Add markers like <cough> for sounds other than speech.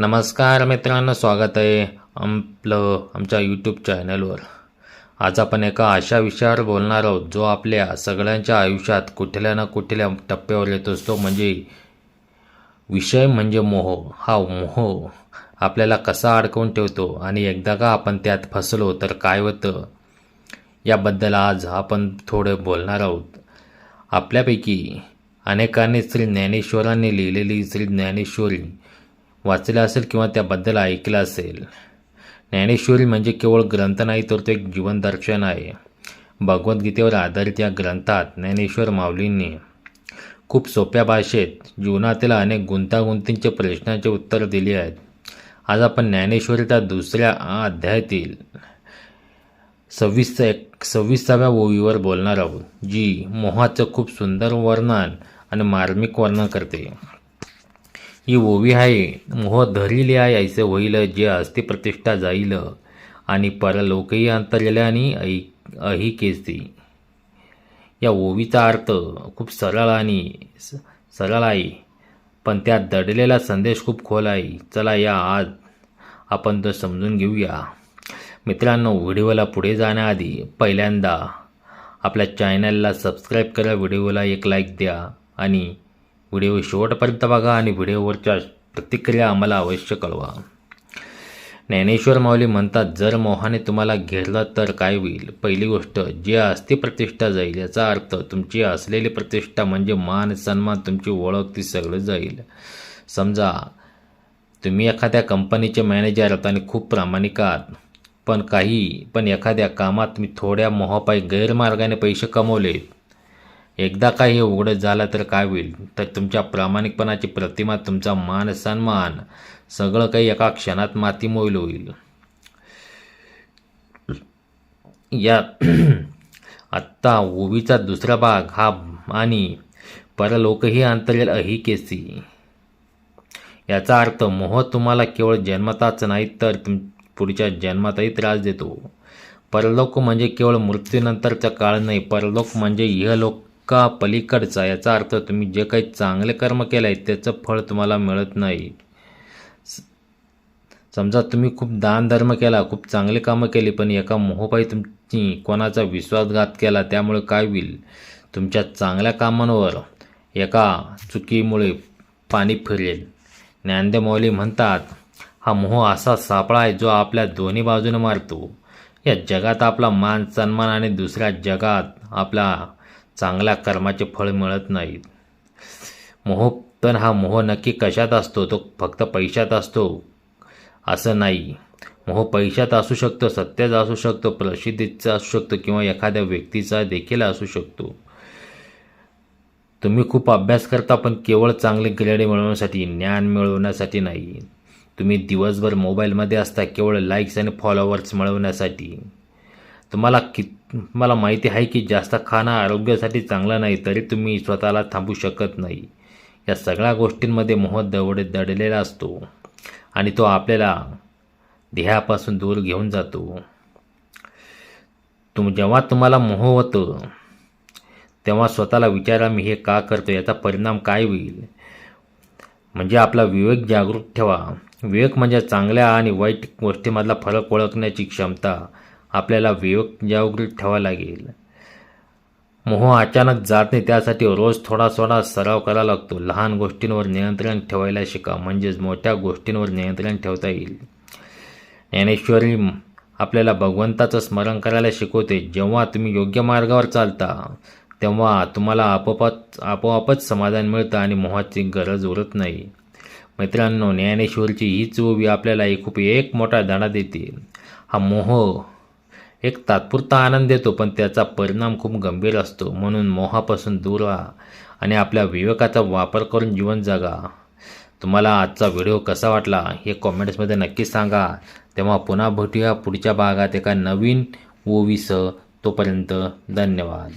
नमस्कार मित्रांनो स्वागत आहे आपलं आमच्या यूट्यूब चॅनलवर आज आपण एका अशा विषयावर बोलणार आहोत जो आपल्या सगळ्यांच्या आयुष्यात कुठल्या ना कुठल्या टप्प्यावर येत असतो. म्हणजे विषय म्हणजे मोह. हा मोह आपल्याला कसा अडकवून ठेवतो आणि एकदा का आपण त्यात फसलो तर काय होतं याबद्दल आज आपण थोडे बोलणार आहोत. आपल्यापैकी अनेकांनी श्री ज्ञानेश्वरांनी लिहिलेली श्री ज्ञानेश्वरी वाचलं असेल किंवा त्याबद्दल ऐकलं असेल. ज्ञानेश्वरी म्हणजे केवळ ग्रंथ नाही तर तो एक जीवनदर्शन आहे. भगवद्गीतेवर आधारित या ग्रंथात ज्ञानेश्वर माऊलींनी खूप सोप्या भाषेत जीवनातील अनेक गुंतागुंतींचे प्रश्नांचे उत्तर दिली आहेत. आज आपण ज्ञानेश्वरीच्या दुसऱ्या अध्यायातील सव्वीस एक सव्वीसाव्या ओवीवर बोलणार आहोत जी मोहाचं खूप सुंदर वर्णन आणि मार्मिक वर्णन करते. ही ओवी आहे. मोह धरिले आहे ऐसे होईल जे अस्ति प्रतिष्ठा जाईल. आणि परलोकही अंतरले आणि ऐ अही केसी या ओवीचा अर्थ खूप सरळ आणि स- सरळ आहे. पण त्यात दडलेला संदेश खूप खोल आहे. चला या आज आपण तो समजून घेऊया. मित्रांनो व्हिडिओला पुढे जाण्याआधी पहिल्यांदा आपल्या चॅनलला सबस्क्राईब करा व्हिडिओला एक लाईक द्या आणि व्हिडिओ शेवटपर्यंत बघा आणि व्हिडिओवरच्या प्रतिक्रिया आम्हाला अवश्य कळवा. ज्ञानेश्वर माऊली म्हणतात जर मोहाने तुम्हाला घेरलं तर काय होईल? पहिली गोष्ट जी असती प्रतिष्ठा जाईल याचा अर्थ तुमची असलेली प्रतिष्ठा म्हणजे मान सन्मान तुमची ओळख ती सगळं जाईल. समजा तुम्ही एखाद्या कंपनीचे मॅनेजर आहात आणि खूप प्रामाणिक आहात पण काही पण एखाद्या कामात मी थोड्या मोहापायी गैरमार्गाने पैसे कमवलेत. एकदा का हे उघडं झालं तर काय होईल? तर तुमच्या प्रामाणिकपणाची प्रतिमा तुमचा मान सन्मान सगळं काही एका क्षणात मातीमोईल होईल. या <clears throat> आत्ता ओवीचा दुसरा भाग हा आणि परलोकही अंतरेल अही केसी. याचा अर्थ मोह तुम्हाला केवळ जन्मताच नाही तर तुम पुढच्या जन्मातही त्रास देतो. परलोक म्हणजे केवळ मृत्यूनंतरचा काळ नाही परलोक म्हणजे इहलोक पलीकडचा याचा अर्थ तुम्ही जे काही चांगले कर्म केले आहे त्याचं फळ तुम्हाला मिळत नाही. समजा तुम्ही खूप दान धर्म केला खूप चांगले कामं केली पण एका मोहपायी तुमची कोणाचा विश्वासघात केला त्यामुळे काय होईल? तुमच्या चांगल्या कामांवर एका चुकीमुळे पाणी फिरेल. ज्ञानदेव मौली म्हणतात हा मोह असा सापळा आहे जो आपल्या दोन्ही बाजूने मारतो. या जगात आपला मान सन्मान आणि दुसऱ्या जगात आपला चांगल्या कर्माचे फळ मिळत नाहीत मोह पण हा मोह नक्की कशात असतो? तो फक्त पैशात असतो. असं नाही. मोह पैशात असू शकतो सत्याचा असू शकतो प्रसिद्धीचा असू शकतो किंवा एखाद्या व्यक्तीचा देखील असू शकतो. तुम्ही खूप अभ्यास करता पण केवळ चांगले ग्रेड मिळवण्यासाठी ज्ञान मिळवण्यासाठी नाही. तुम्ही दिवसभर मोबाईलमध्ये असता केवळ लाईक्स आणि फॉलोअर्स मिळवण्यासाठी. तुम्हाला कि तुम्हाला माहिती आहे की जास्त खाणं आरोग्यासाठी चांगलं नाही तरी तुम्ही स्वतःला थांबू शकत नाही. या सगळ्या गोष्टींमध्ये मोह दवड दडलेला असतो आणि तो आपल्याला ध्येयापासून दूर घेऊन जातो. तुम जेव्हा तुम्हाला मोह होतं तेव्हा स्वतःला विचारा मी हे का करतो याचा परिणाम काय होईल? म्हणजे आपला विवेक जागृत ठेवा. विवेक म्हणजे चांगल्या आणि वाईट गोष्टीमधला फरक ओळखण्याची क्षमता. आपल्याला विवेक जागृत ठेवावा लागेल. मोह अचानक जात नाही त्यासाठी रोज थोडा थोडा सराव करावा लागतो. लहान गोष्टींवर नियंत्रण ठेवायला शिका म्हणजेच मोठ्या गोष्टींवर नियंत्रण ठेवता येईल. ज्ञानेश्वरी आपल्याला भगवंताचं स्मरण करायला शिकवते. जेव्हा तुम्ही योग्य मार्गावर चालता तेव्हा तुम्हाला आपोआपच आपोआपच समाधान मिळतं आणि मोहाची गरज उरत नाही. मित्रांनो ज्ञानेश्वरची हीच ओवी आपल्याला एक खूप एक मोठा धडा देते. हा मोह एक तात्पुरता आनंद देतो पण त्याचा परिणाम खूप गंभीर असतो. म्हणून मोहापासून दूर व्हा आणि आपल्या विवेकाचा वापर करून जीवन जगा. तुम्हाला आजचा व्हिडिओ कसा वाटला हे कॉमेंट्समध्ये नक्की सांगा. तेव्हा पुन्हा भेटूया पुढच्या भागात एका नवीन ओवीसह. तोपर्यंत धन्यवाद.